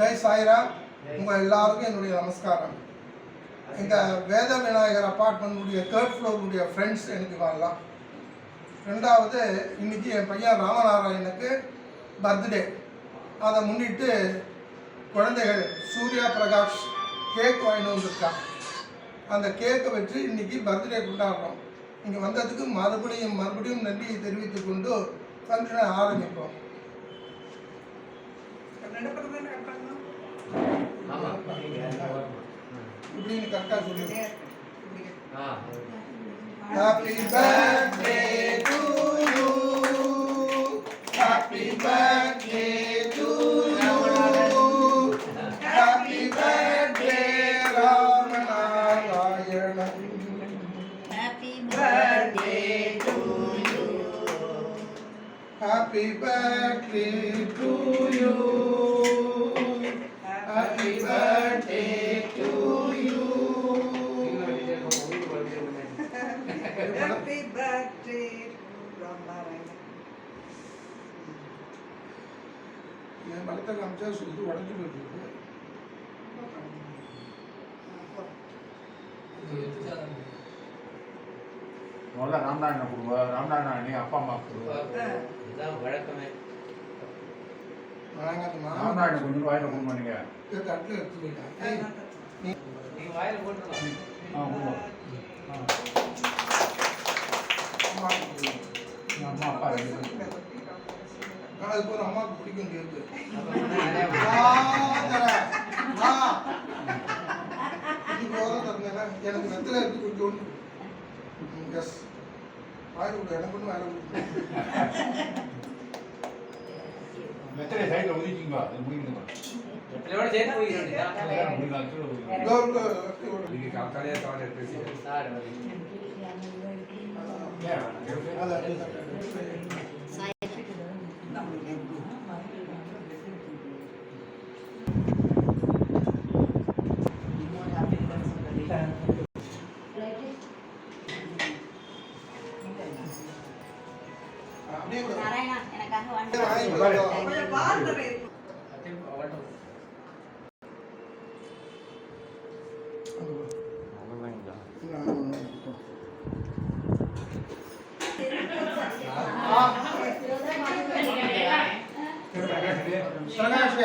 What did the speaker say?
ஜெய் சாய்ராம் உங்கள் எல்லாருக்கும் என்னுடைய நமஸ்காரம். இந்த வேத விநாயகர் அப்பார்ட்மெண்ட்டுடைய தேர்ட் ஃப்ளோருடைய ஃப்ரெண்ட்ஸ் எனக்கு வரலாம் ரெண்டாவது இன்னைக்கு என் பையன் ராமநாராயணனுக்கு பர்த்டே அதை முன்னிட்டு குழந்தைகள் சூர்யா பிரகாஷ் கேக் வாங்கிட்டு வந்திருக்கான். அந்த கேக்கை வச்சு இன்னைக்கு பர்த்டே கொண்டாடுறோம். இங்கே வந்ததுக்கு மறுபடியும் மறுபடியும் நன்றியை தெரிவித்துக்கொண்டு ஃபங்க்ஷனை ஆரம்பிப்போம். இப்படின்னு கரெக்டாக சொல்லிடுவோம் Happy birthday to you. Happy birthday to you. Happy birthday, Ramanarayana. Happy birthday to you. Happy birthday to you. என் படத்தை காமிச்சா சுற்றி உடஞ்சி போயிருக்கு முதல்ல ராமநாயண கொடுங்க ராமநாயண அண்ணி அப்பா அம்மா இதுதான் வழக்கமே ராமநாயண கொஞ்சம் வாயில கொடுங்க நீங்க இந்த தட்டில் எடுத்து போயிட்டேன் நீங்க வாயில போட்டுக்கலாம் ஆ அம்மா அம்மா அப்பா ரெண்டு. அது போகிற அம்மாவுக்கு பிடிக்கும் கேக்கு அப்ப வந்து அதே எனக்கு வெத்தலை எடுத்து கொஞ்சோண்டு எஸ் வாயில் விடு எனக்கு ஒன்றும் வேலை கொடுக்கும் வெத்தலை சைடில் ஒதுக்கிங்க அது முடிக்கணுங்க வெற்றியோட சேர்த்து போய் வேண்டியதான். இதோ இருக்கு, வெத்தலை விடு. சார் வந்து. நாராயணா எனக்காக வாழ்ந்து பிரகாஷ்